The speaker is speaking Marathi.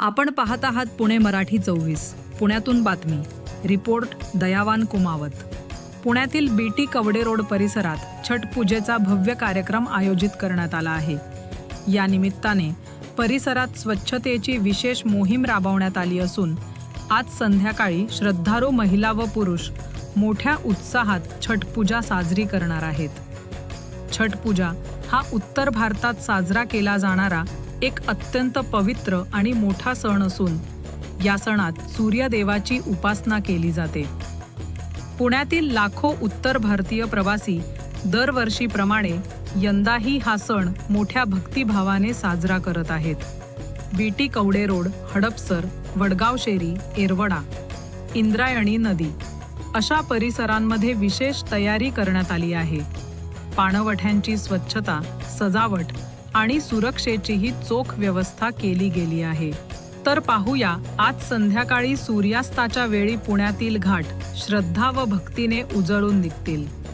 आपण पाहत आहात पुणे मराठी चोवीस. पुण्यातून बातमी. रिपोर्ट दयावान कुमावत. पुण्यातील बीटी कवडे रोड परिसरात छठ पूजेचा भव्य कार्यक्रम आयोजित करण्यात आला आहे. या निमित्ताने परिसरात स्वच्छतेची विशेष मोहीम राबवण्यात आली असून आज संध्याकाळी श्रद्धाळू महिला व पुरुष मोठ्या उत्साहात छठपूजा साजरी करणार आहेत. छठ पूजा हा उत्तर भारतात साजरा केला जाणारा एक अत्यंत पवित्र आणि मोठा सण असून या सणात सूर्यदेवाची उपासना केली जाते. पुण्यातील लाखो उत्तर भारतीय प्रवासी दरवर्षीप्रमाणे यंदाही हा सण मोठ्या भक्तिभावाने साजरा करत आहेत. B T Kawade road Hadapsar Wadgaonsheri Yerawada Indrayani नदी अशा परिसरांमध्ये विशेष तयारी करण्यात आली आहे. पाणवठ्यांची स्वच्छता सजावट आणि सुरक्षेचीही चोख व्यवस्था केली गेली आहे. तर पाहूया आज संध्याकाळी सूर्यास्ताच्या वेळी पुण्यातील घाट श्रद्धा व भक्तीने उजळून निघतील.